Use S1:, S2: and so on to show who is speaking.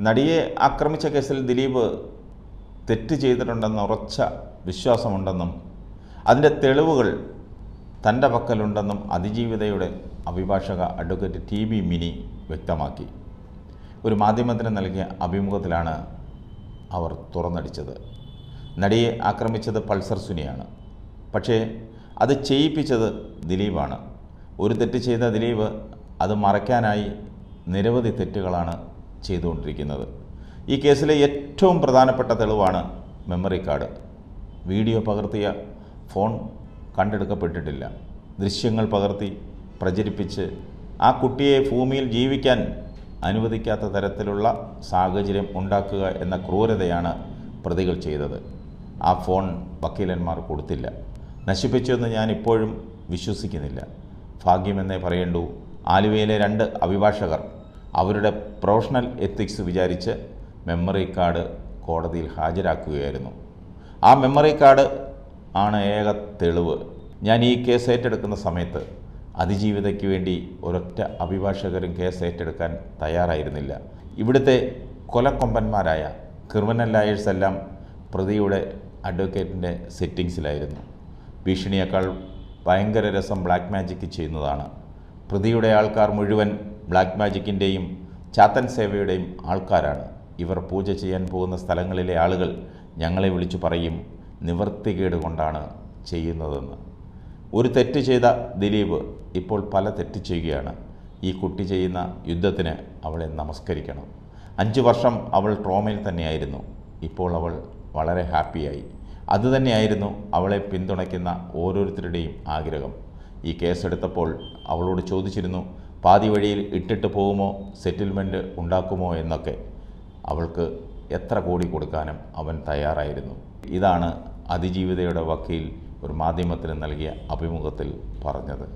S1: നടിയെ ആക്രമിച്ച കേസിൽ ദിലീപ് തെറ്റ് ചെയ്തിട്ടുണ്ടെന്ന ഉറച്ച വിശ്വാസമുണ്ടെന്നും അതിന്റെ തെളിവുകൾ തന്റെ പക്കലുണ്ടെന്നും അതിജീവിതയുടെ അഭിഭാഷക അഡ്വക്കേറ്റ് ടി ബി മിനി വ്യക്തമാക്കി. ഒരു മാധ്യമത്തിന് നൽകിയ അഭിമുഖത്തിലാണ് അവർ തുറന്നടിച്ചത്. നടിയെ ആക്രമിച്ചത് പൾസർ സുനിയാണ്. പക്ഷേ അത് ചെയ്യിപ്പിച്ചത് ദിലീപാണ്. ഒരു തെറ്റ് ചെയ്ത ദിലീപ് അത് മറയ്ക്കാനായി നിരവധി തെറ്റുകളാണ് ചെയ്തുകൊണ്ടിരിക്കുന്നത്. ഈ കേസിലെ ഏറ്റവും പ്രധാനപ്പെട്ട തെളിവാണ് മെമ്മറി കാർഡ് വീഡിയോ പകർത്തിയ ഫോൺ കണ്ടെടുക്കപ്പെട്ടിട്ടില്ല. ദൃശ്യങ്ങൾ പകർത്തി പ്രചരിപ്പിച്ച് ആ കുട്ടിയെ ഭൂമിയിൽ ജീവിക്കാൻ അനുവദിക്കാത്ത തരത്തിലുള്ള സാഹചര്യം ഉണ്ടാക്കുക എന്ന ക്രൂരതയാണ് പ്രതികൾ ചെയ്തത്. ആ ഫോൺ വക്കീലന്മാർ കൊടുത്തില്ല. നശിപ്പിച്ചുവെന്ന് ഞാൻ ഇപ്പോഴും വിശ്വസിക്കുന്നില്ല. ഭാഗ്യമെന്നേ പറയേണ്ടൂ. ആലുവയിലെ രണ്ട് അഭിഭാഷകർ അവരുടെ പ്രൊഫഷണൽ എത്തിക്സ് വിചാരിച്ച് മെമ്മറി കാർഡ് കോടതിയിൽ ഹാജരാക്കുകയായിരുന്നു. ആ മെമ്മറി കാർഡ് ആണ് ഏക തെളിവ്. ഞാൻ ഈ കേസ് ഏറ്റെടുക്കുന്ന സമയത്ത് അതിജീവിതയ്ക്ക് വേണ്ടി ഒരൊറ്റ അഭിഭാഷകരും കേസ് ഏറ്റെടുക്കാൻ തയ്യാറായിരുന്നില്ല. ഇവിടുത്തെ കൊലക്കൊമ്പന്മാരായ ക്രിമിനൽ ലായേഴ്സ് എല്ലാം പ്രതിയുടെ അഡ്വക്കേറ്റിന്റെ സെറ്റിങ്സിലായിരുന്നു ഭീഷണിയേക്കാൾ ഭയങ്കര രസം ബ്ലാക്ക് മാജിക്ക് ചെയ്യുന്നതാണ്. പ്രതിയുടെ ആൾക്കാർ മുഴുവൻ ബ്ലാക്ക് മാജിക്കിന്റെയും ചാത്തൻ സേവയുടെയും ആൾക്കാരാണ്. ഇവർ പൂജ ചെയ്യാൻ പോകുന്ന സ്ഥലങ്ങളിലെ ആളുകൾ ഞങ്ങളെ വിളിച്ചു പറയും നിവർത്തികേട് കൊണ്ടാണ് ചെയ്യുന്നതെന്ന്. ഒരു തെറ്റ് ചെയ്ത ദിലീപ് ഇപ്പോൾ പല തെറ്റ് ചെയ്യുകയാണ്. ഈ കുട്ടി ചെയ്യുന്ന യുദ്ധത്തിന് അവളെ നമസ്കരിക്കണം. അഞ്ച് വർഷം അവൾ ട്രോമയിൽ തന്നെയായിരുന്നു. ഇപ്പോൾ അവൾ വളരെ ഹാപ്പിയായി. അതുതന്നെയായിരുന്നു അവളെ പിന്തുണയ്ക്കുന്ന ഓരോരുത്തരുടെയും ആഗ്രഹം. ഈ കേസെടുത്തപ്പോൾ അവളോട് ചോദിച്ചിരുന്നു പാതി വഴിയിൽ ഇട്ടിട്ട് പോകുമോ സെറ്റിൽമെന്റ് ഉണ്ടാക്കുമോ എന്നൊക്കെ അവൾക്ക് എത്ര കോടി കൊടുക്കാനും അവൻ തയ്യാറായിരുന്നു. ഇതാണ് അതിജീവിതയുടെ വക്കീൽ ഒരു മാധ്യമത്തിന് നൽകിയ അഭിമുഖത്തിൽ പറഞ്ഞത്.